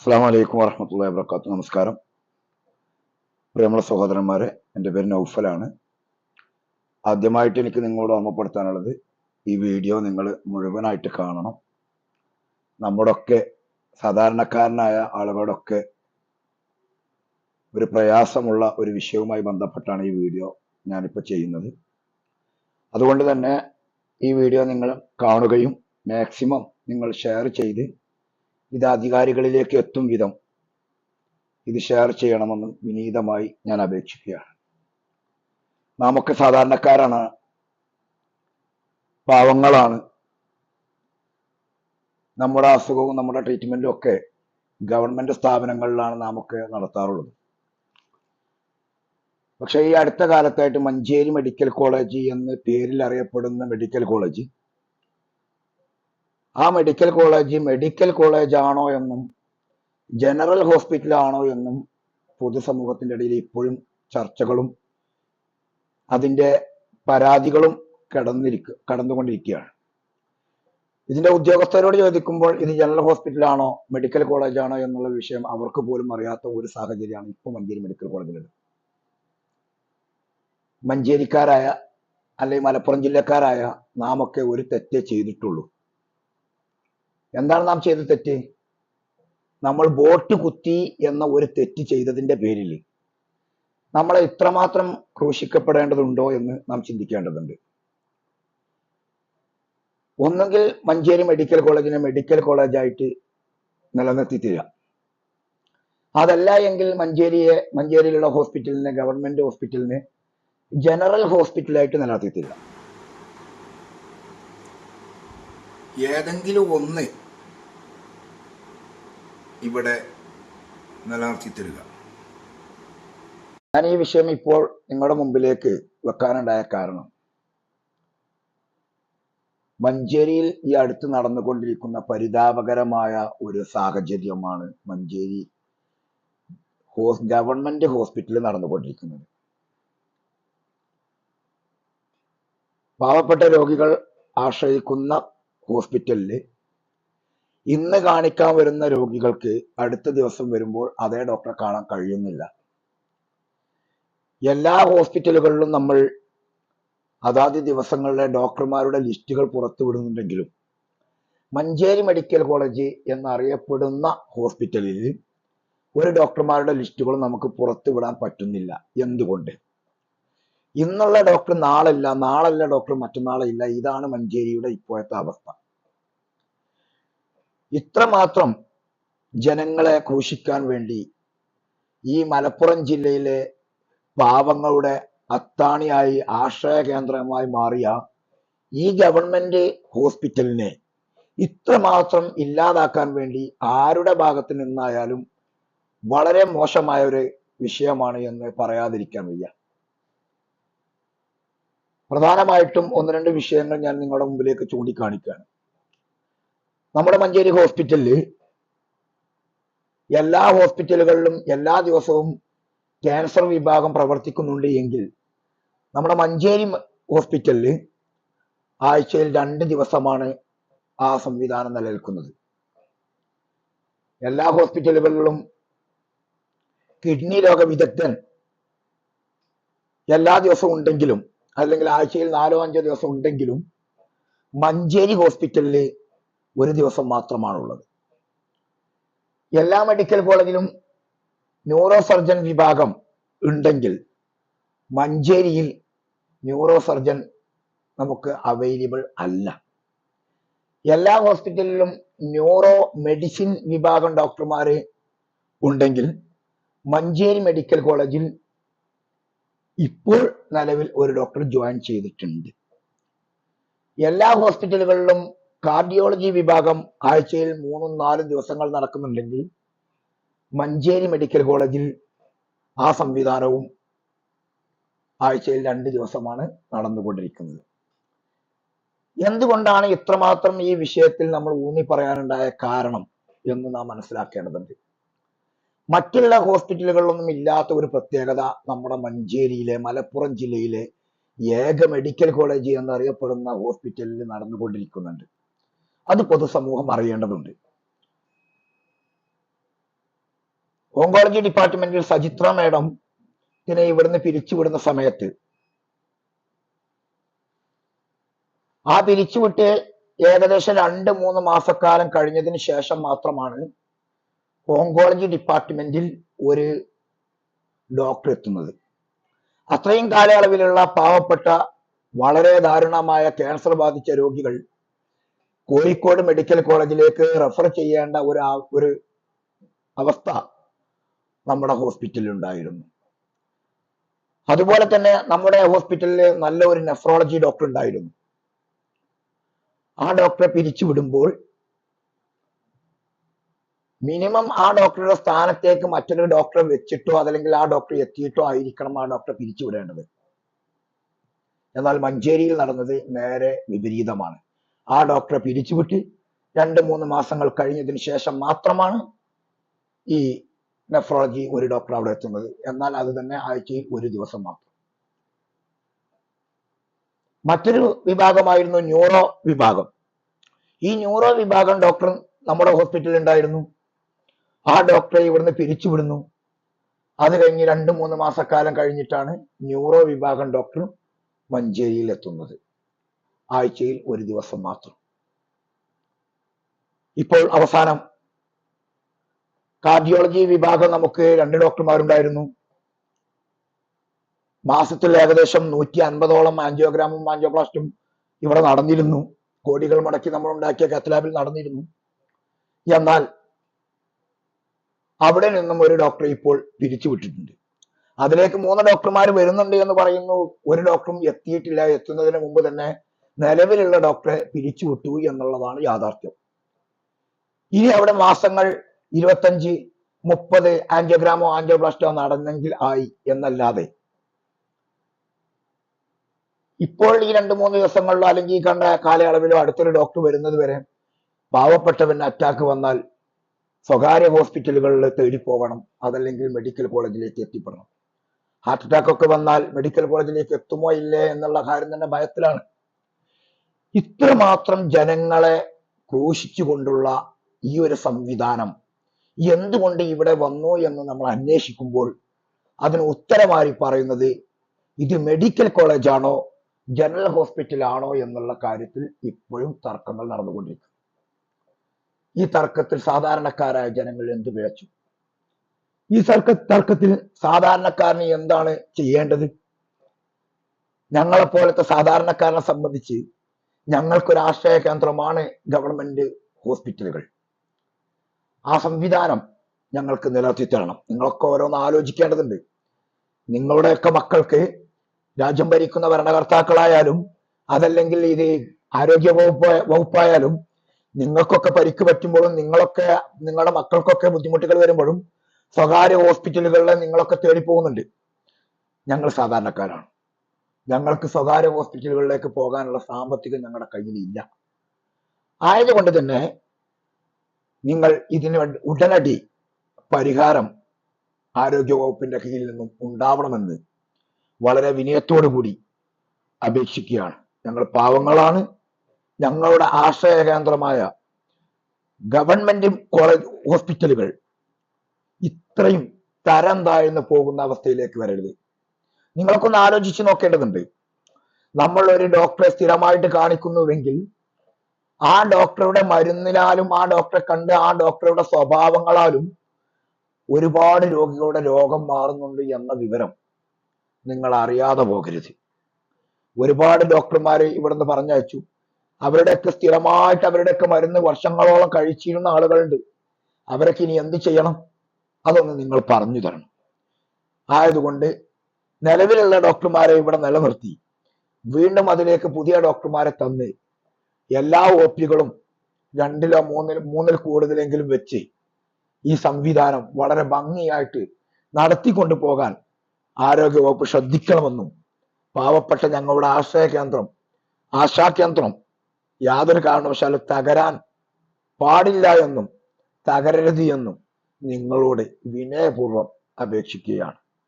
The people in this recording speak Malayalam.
അസ്സാം വലൈക്കും വാഹമത്തല്ലാ വാബർക്കാത്തു നമസ്കാരം. പ്രിയമുള്ള സഹോദരന്മാരെ എന്റെ പേര് നൗഫലാണ്. ആദ്യമായിട്ട് എനിക്ക് നിങ്ങളോട് ഓർമ്മപ്പെടുത്താനുള്ളത് ഈ വീഡിയോ നിങ്ങൾ മുഴുവനായിട്ട് കാണണം. നമ്മുടെയൊക്കെ സാധാരണക്കാരനായ ആളുകളോടൊക്കെ ഒരു പ്രയാസമുള്ള ഒരു വിഷയവുമായി ബന്ധപ്പെട്ടാണ് ഈ വീഡിയോ ഞാനിപ്പോൾ ചെയ്യുന്നത്. അതുകൊണ്ട് തന്നെ ഈ വീഡിയോ നിങ്ങൾ കാണുകയും മാക്സിമം നിങ്ങൾ ഷെയർ ചെയ്ത് ഇത് അധികാരികളിലേക്ക് എത്തും വിധം ഇത് ഷെയർ ചെയ്യണമെന്ന് വിനീതമായി ഞാൻ അപേക്ഷിക്കുകയാണ്. നാമൊക്കെ സാധാരണക്കാരാണ്. പാവങ്ങളാണ്. നമ്മുടെ അസുഖവും നമ്മുടെ ട്രീറ്റ്മെന്റും ഒക്കെ ഗവൺമെന്റ് സ്ഥാപനങ്ങളിലാണ് നാമൊക്കെ നടത്താറുള്ളത്. പക്ഷേ ഈ അടുത്ത കാലത്തായിട്ട് മഞ്ചേരി മെഡിക്കൽ കോളേജ് എന്ന് പേരിൽ അറിയപ്പെടുന്ന മെഡിക്കൽ കോളേജ് ആ മെഡിക്കൽ കോളേജ് മെഡിക്കൽ കോളേജ് ആണോ എന്നും ജനറൽ ഹോസ്പിറ്റൽ ആണോ എന്നും പൊതുസമൂഹത്തിന്റെ ഇടയിൽ ഇപ്പോഴും ചർച്ചകളും അതിന്റെ പരാതികളും കടന്നിരിക്കുക കടന്നുകൊണ്ടിരിക്കുകയാണ്. ഇതിന്റെ ഉദ്യോഗസ്ഥരോട് ചോദിക്കുമ്പോൾ ഇത് ജനറൽ ഹോസ്പിറ്റൽ ആണോ മെഡിക്കൽ കോളേജ് ആണോ എന്നുള്ള വിഷയം അവർക്ക് പോലും അറിയാത്ത ഒരു സാഹചര്യമാണ് ഇപ്പോൾ മഞ്ചേരി മെഡിക്കൽ കോളേജിലുള്ളത് മഞ്ചേരിക്കാരായ അല്ലെങ്കിൽ മലപ്പുറം ജില്ലക്കാരായ നാമൊക്കെ ഒരു തെറ്റേ ചെയ്തിട്ടുള്ളൂ. എന്താണ് നാം ചെയ്ത തെറ്റ്? നമ്മൾ ബോട്ട് കുത്തി എന്ന ഒരു തെറ്റ് ചെയ്തതിന്റെ പേരിൽ നമ്മളെ ഇത്രമാത്രം ക്രൂശിക്കപ്പെടേണ്ടതുണ്ടോ എന്ന് നാം ചിന്തിക്കേണ്ടതുണ്ട്. ഒന്നെങ്കിൽ മഞ്ചേരി മെഡിക്കൽ കോളേജിനെ മെഡിക്കൽ കോളേജായിട്ട് നിലനിർത്തി തരിക അതല്ല എങ്കിൽ മഞ്ചേരിയെ മഞ്ചേരിയിലുള്ള ഹോസ്പിറ്റലിനെ ഗവൺമെന്റ് ഹോസ്പിറ്റലിനെ ജനറൽ ഹോസ്പിറ്റലായിട്ട് നിലനിർത്തി തരിക ഏതെങ്കിലും ഒന്ന് ഇവിടെ നിലനിർത്തി ഞാൻ ഈ വിഷയം ഇപ്പോൾ നിങ്ങളുടെ മുമ്പിലേക്ക് വെക്കാനുണ്ടായ കാരണം മഞ്ചേരിയിൽ ഈ അടുത്ത് നടന്നുകൊണ്ടിരിക്കുന്ന പരിതാപകരമായ ഒരു സാഹചര്യമാണ് മഞ്ചേരി ഗവൺമെന്റ് ഹോസ്പിറ്റലിൽ നടന്നുകൊണ്ടിരിക്കുന്നത്. പാവപ്പെട്ട രോഗികൾ ആശ്രയിക്കുന്ന ഹോസ്പിറ്റലിൽ ഇന്ന് കാണിക്കാൻ വരുന്ന രോഗികൾക്ക് അടുത്ത ദിവസം വരുമ്പോൾ അതേ ഡോക്ടറെ കാണാൻ കഴിയുന്നില്ല. എല്ലാ ഹോസ്പിറ്റലുകളിലും നമ്മൾ അതാത് ദിവസങ്ങളിലെ ഡോക്ടർമാരുടെ ലിസ്റ്റുകൾ പുറത്തുവിടുന്നുണ്ടെങ്കിലും മഞ്ചേരി മെഡിക്കൽ കോളേജ് എന്നറിയപ്പെടുന്ന ഹോസ്പിറ്റലിൽ ഒരു ഡോക്ടർമാരുടെ ലിസ്റ്റുകൾ നമുക്ക് പുറത്തുവിടാൻ പറ്റുന്നില്ല. എന്തുകൊണ്ട്? ഇന്നുള്ള ഡോക്ടർ നാളല്ല നാളല്ല ഡോക്ടർ മറ്റന്നാളെ ഇല്ല ഇതാണ് മഞ്ചേരിയുടെ ഇപ്പോഴത്തെ അവസ്ഥ. ഇത്രമാത്രം ജനങ്ങളെ ക്രൂശിക്കാൻ വേണ്ടി ഈ മലപ്പുറം ജില്ലയിലെ പാവങ്ങളുടെ അത്താണിയായി ആശ്രയ കേന്ദ്രമായി മാറിയ ഈ ഗവൺമെന്റ് ഹോസ്പിറ്റലിനെ ഇത്രമാത്രം ഇല്ലാതാക്കാൻ വേണ്ടി ആരുടെ ഭാഗത്ത് നിന്നായാലും വളരെ മോശമായ ഒരു വിഷയമാണ് എന്ന് പറയാതിരിക്കാൻ വയ്യ. പ്രധാനമായിട്ടും ഒന്ന് രണ്ട് വിഷയങ്ങൾ ഞാൻ നിങ്ങളുടെ മുമ്പിലേക്ക് ചൂണ്ടിക്കാണിക്കുകയാണ്. നമ്മുടെ മഞ്ചേരി ഹോസ്പിറ്റലിൽ എല്ലാ ഹോസ്പിറ്റലുകളിലും എല്ലാ ദിവസവും ക്യാൻസർ വിഭാഗം പ്രവർത്തിക്കുന്നുണ്ട് എങ്കിൽ നമ്മുടെ മഞ്ചേരി ഹോസ്പിറ്റലിൽ ആഴ്ചയിൽ രണ്ട് ദിവസമാണ് ആ സംവിധാനം നിലനിൽക്കുന്നത്. എല്ലാ ഹോസ്പിറ്റലുകളിലും കിഡ്നി രോഗ വിദഗ്ധൻ എല്ലാ ദിവസവും ഉണ്ടെങ്കിലും അല്ലെങ്കിൽ ആഴ്ചയിൽ നാലോ അഞ്ചോ ദിവസം ഉണ്ടെങ്കിലും മഞ്ചേരി ഹോസ്പിറ്റലിൽ ഒരു ദിവസം മാത്രമാണുള്ളത്. എല്ലാ മെഡിക്കൽ കോളേജിലും ന്യൂറോ സർജൻ വിഭാഗം ഉണ്ടെങ്കിൽ മഞ്ചേരിയിൽ ന്യൂറോ സർജൻ നമുക്ക് അവൈലബിൾ അല്ല. എല്ലാ ഹോസ്പിറ്റലിലും ന്യൂറോ മെഡിസിൻ വിഭാഗം ഡോക്ടർമാര് ഉണ്ടെങ്കിൽ മഞ്ചേരി മെഡിക്കൽ കോളേജിൽ ഇപ്പോൾ നിലവിൽ ഒരു ഡോക്ടർ ജോയിൻ ചെയ്തിട്ടുണ്ട്. എല്ലാ ഹോസ്പിറ്റലുകളിലും കാർഡിയോളജി വിഭാഗം ആഴ്ചയിൽ മൂന്നും നാലും ദിവസങ്ങൾ നടക്കുന്നുണ്ടെങ്കിൽ മഞ്ചേരി മെഡിക്കൽ കോളേജിൽ ആ സംവിധാനവും ആഴ്ചയിൽ രണ്ട് ദിവസമാണ് നടന്നുകൊണ്ടിരിക്കുന്നത്. എന്തുകൊണ്ടാണ് ഇത്രമാത്രം ഈ വിഷയത്തിൽ നമ്മൾ ഊന്നി പറയാനുണ്ടായ കാരണം എന്ന് നാം മനസ്സിലാക്കേണ്ടതുണ്ട്. മറ്റുള്ള ഹോസ്പിറ്റലുകളിലൊന്നും ഇല്ലാത്ത ഒരു പ്രത്യേകത നമ്മുടെ മഞ്ചേരിയിലെ മലപ്പുറം ജില്ലയിലെ ഏക മെഡിക്കൽ കോളേജ് എന്നറിയപ്പെടുന്ന ഹോസ്പിറ്റലിൽ നടന്നുകൊണ്ടിരിക്കുന്നുണ്ട്. അത് പൊതുസമൂഹം അറിയേണ്ടതുണ്ട്. ഓങ്കോളജി ഡിപ്പാർട്ട്മെന്റിൽ സജിത്ര മേഡം ഇതിനെ ഇവിടുന്ന് പിരിച്ചുവിടുന്ന സമയത്ത് ആ പിരിച്ചുവിട്ട് ഏകദേശം രണ്ട് മൂന്ന് മാസക്കാലം കഴിഞ്ഞതിന് ശേഷം മാത്രമാണ് ഓങ്കോളജി ഡിപ്പാർട്ട്മെന്റിൽ ഒരു ഡോക്ടർ എത്തുന്നത്. അത്രയും കാലയളവിലുള്ള പാവപ്പെട്ട വളരെ ദാരുണമായ ക്യാൻസർ ബാധിച്ച രോഗികൾ കോഴിക്കോട് മെഡിക്കൽ കോളേജിലേക്ക് റെഫർ ചെയ്യേണ്ട ഒരു ഒരു അവസ്ഥ നമ്മുടെ ഹോസ്പിറ്റലിൽ ഉണ്ടായിരുന്നു. അതുപോലെ തന്നെ നമ്മുടെ ഹോസ്പിറ്റലിൽ നല്ല ഒരു നെഫ്രോളജി ഡോക്ടർ ഉണ്ടായിരുന്നു. ആ ഡോക്ടറെ പിരിച്ചുവിടുമ്പോൾ മിനിമം ആ ഡോക്ടറുടെ സ്ഥാനത്തേക്ക് മറ്റൊരു ഡോക്ടറെ വെച്ചിട്ടോ അതല്ലെങ്കിൽ ആ ഡോക്ടർ എത്തിയിട്ടോ ആയിരിക്കണം ആ ഡോക്ടറെ പിരിച്ചുവിടേണ്ടത്. എന്നാൽ മഞ്ചേരിയിൽ നടന്നത് നേരെ വിപരീതമാണ്. ആ ഡോക്ടറെ പിരിച്ചുവിട്ട് രണ്ട് മൂന്ന് മാസങ്ങൾ കഴിഞ്ഞതിന് ശേഷം മാത്രമാണ് ഈ നെഫ്രോളജി ഒരു ഡോക്ടർ അവിടെ എത്തുന്നത്. എന്നാൽ അത് തന്നെ ആഴ്ചയിൽ ഒരു ദിവസം മാത്രം. മറ്റൊരു വിഭാഗമായിരുന്നു ന്യൂറോ വിഭാഗം. ഈ ന്യൂറോ വിഭാഗം ഡോക്ടർ നമ്മുടെ ഹോസ്പിറ്റലിൽ ഉണ്ടായിരുന്നു. ആ ഡോക്ടറെ ഇവിടുന്ന് പിരിച്ചുവിടുന്നു. അത് കഴിഞ്ഞ് രണ്ട് മൂന്ന് മാസക്കാലം കഴിഞ്ഞിട്ടാണ് ന്യൂറോ വിഭാഗം ഡോക്ടർ മഞ്ചേരിയിൽ എത്തുന്നത് ആഴ്ചയിൽ ഒരു ദിവസം മാത്രം. ഇപ്പോൾ അവസാനം കാർഡിയോളജി വിഭാഗം നമുക്ക് രണ്ട് ഡോക്ടർമാരുണ്ടായിരുന്നു മാസത്തിൽ ഏകദേശം നൂറ്റി അൻപതോളം ആൻജിയോഗ്രാമും ആൻജിയോപ്ലാസ്റ്റും ഇവിടെ നടന്നിരുന്നു. കോടികൾ മുടക്കി നമ്മൾ ഉണ്ടാക്കിയ കത്തലാബിൽ നടന്നിരുന്നു. എന്നാൽ അവിടെ നിന്നും ഒരു ഡോക്ടറെ ഇപ്പോൾ പിരിച്ചുവിട്ടിട്ടുണ്ട് അതിലേക്ക് മൂന്ന് ഡോക്ടർമാർ വരുന്നുണ്ട് എന്ന് പറയുന്നു. ഒരു ഡോക്ടറും എത്തിയിട്ടില്ല. എത്തുന്നതിന് മുമ്പ് തന്നെ നിലവിലുള്ള ഡോക്ടറെ പിരിച്ചുവിട്ടു എന്നുള്ളതാണ് യാഥാർത്ഥ്യം. ഇനി അവിടെ മാസങ്ങൾ ഇരുപത്തഞ്ച് മുപ്പത് ആൻജിയോഗ്രാമോ ആൻജിയോപ്ലാസ്റ്റോ നടന്നെങ്കിൽ ആയി എന്നല്ലാതെ. ഇപ്പോൾ ഈ രണ്ട് മൂന്ന് ദിവസങ്ങളിലോ അല്ലെങ്കിൽ ഈ കണ്ട കാലയളവിലോ അടുത്തൊരു ഡോക്ടർ വരുന്നത് വരെ പാവപ്പെട്ടവന് അറ്റാക്ക് വന്നാൽ സ്വകാര്യ ഹോസ്പിറ്റലുകളിൽ തേടി പോകണം അതല്ലെങ്കിൽ മെഡിക്കൽ കോളേജിലേക്ക് എത്തിപ്പെടണം. ഹാർട്ട് അറ്റാക്ക് ഒക്കെ വന്നാൽ മെഡിക്കൽ കോളേജിലേക്ക് എത്തുമോ ഇല്ലേ എന്നുള്ള കാര്യം തന്നെ ഭയത്തിലാണ്. ഇത്രമാത്രം ജനങ്ങളെ ക്രൂശിച്ചുകൊണ്ടുള്ള ഈ ഒരു സംവിധാനം എന്തുകൊണ്ട് ഇവിടെ വന്നു എന്ന് നമ്മൾ അന്വേഷിക്കുമ്പോൾ അതിന് ഉത്തരമായി പറയുന്നത് ഇത് മെഡിക്കൽ കോളേജാണോ ജനറൽ ഹോസ്പിറ്റലാണോ എന്നുള്ള കാര്യത്തിൽ ഇപ്പോഴും തർക്കങ്ങൾ നടന്നുകൊണ്ടിരിക്കും ഈ തർക്കത്തിൽ സാധാരണക്കാരായ ജനങ്ങൾ എന്ത് പിഴച്ചു ഈ തർക്ക തർക്കത്തിൽ സാധാരണക്കാരന് എന്താണ് ചെയ്യേണ്ടത്? ഞങ്ങളെ പോലത്തെ സാധാരണക്കാരനെ സംബന്ധിച്ച് ഞങ്ങൾക്കൊരു ആശ്രയ കേന്ദ്രമാണ് ഗവൺമെന്റ് ഹോസ്പിറ്റലുകൾ. ആ സംവിധാനം ഞങ്ങൾക്ക് നിലനിർത്തി തരണം നിങ്ങളൊക്കെ ഓരോന്ന് ആലോചിക്കേണ്ടതുണ്ട്. നിങ്ങളുടെയൊക്കെ മക്കൾക്ക് രാജ്യം ഭരിക്കുന്ന ഭരണകർത്താക്കളായാലും അതല്ലെങ്കിൽ ഇത് ആരോഗ്യ വകുപ്പ് വകുപ്പായാലും നിങ്ങൾക്കൊക്കെ പരിക്ക് പറ്റുമ്പോഴും നിങ്ങളൊക്കെ നിങ്ങളുടെ മക്കൾക്കൊക്കെ ബുദ്ധിമുട്ടുകൾ വരുമ്പോഴും സ്വകാര്യ ഹോസ്പിറ്റലുകളിലെ നിങ്ങളൊക്കെ തേടി പോകുന്നുണ്ട് ഞങ്ങൾ സാധാരണക്കാരാണ്. ഞങ്ങൾക്ക് സ്വകാര്യ ഹോസ്പിറ്റലുകളിലേക്ക് പോകാനുള്ള സാമ്പത്തികം ഞങ്ങളുടെ കയ്യിൽ ഇല്ല ആയതുകൊണ്ട് തന്നെ നിങ്ങൾ ഇതിന് ഉടനടി പരിഹാരം ആരോഗ്യ വകുപ്പിന്റെ കീഴിൽ നിന്നും ഉണ്ടാവണമെന്ന് വളരെ വിനയത്തോടു കൂടി അപേക്ഷിക്കുകയാണ്. ഞങ്ങൾ പാവങ്ങളാണ്. ഞങ്ങളുടെ ആശ്രയ കേന്ദ്രമായ ഗവൺമെന്റ് കോളേജ് ഹോസ്പിറ്റലുകൾ ഇത്രയും തരം താഴ്ന്നു പോകുന്ന അവസ്ഥയിലേക്ക് വരരുത്. നിങ്ങൾക്കൊന്ന് ആലോചിച്ച് നോക്കേണ്ടതുണ്ട്. നമ്മൾ ഒരു ഡോക്ടറെ സ്ഥിരമായിട്ട് കാണിക്കുന്നുവെങ്കിൽ ആ ഡോക്ടറുടെ മരുന്നിനാലും ആ ഡോക്ടറെ കണ്ട് ആ ഡോക്ടറുടെ സ്വഭാവങ്ങളാലും ഒരുപാട് രോഗികളുടെ രോഗം മാറുന്നുണ്ട് എന്ന വിവരം നിങ്ങൾ അറിയാതെ പോകരുത്. ഒരുപാട് ഡോക്ടർമാരെ ഇവിടുന്ന് പറഞ്ഞയച്ചു. അവരുടെയൊക്കെ സ്ഥിരമായിട്ട് അവരുടെയൊക്കെ മരുന്ന് വർഷങ്ങളോളം കഴിച്ചിരുന്ന ആളുകളുണ്ട്. അവരൊക്കെ ഇനി എന്ത് ചെയ്യണം? അതൊന്ന് നിങ്ങൾ പറഞ്ഞു തരണം. ആയതുകൊണ്ട് നിലവിലുള്ള ഡോക്ടർമാരെ ഇവിടെ നിലനിർത്തി. വീണ്ടും അതിലേക്ക് പുതിയ ഡോക്ടർമാരെ തന്ന് എല്ലാ ഒ പികളും രണ്ടിലോ മൂന്നിൽ മൂന്നിൽ കൂടുതലെങ്കിലും വെച്ച് ഈ സംവിധാനം വളരെ ഭംഗിയായിട്ട് നടത്തിക്കൊണ്ടു പോകാൻ ആരോഗ്യവകുപ്പ് ശ്രദ്ധിക്കണമെന്നും പാവപ്പെട്ട ഞങ്ങളുടെ ആശ്രയ കേന്ദ്രം ആശാ കേന്ദ്രം യാതൊരു കാരണവശാലും തകരാൻ പാടില്ല എന്നും തകരരുത് എന്നും നിങ്ങളോട് വിനയപൂർവം അപേക്ഷിക്കുകയാണ്.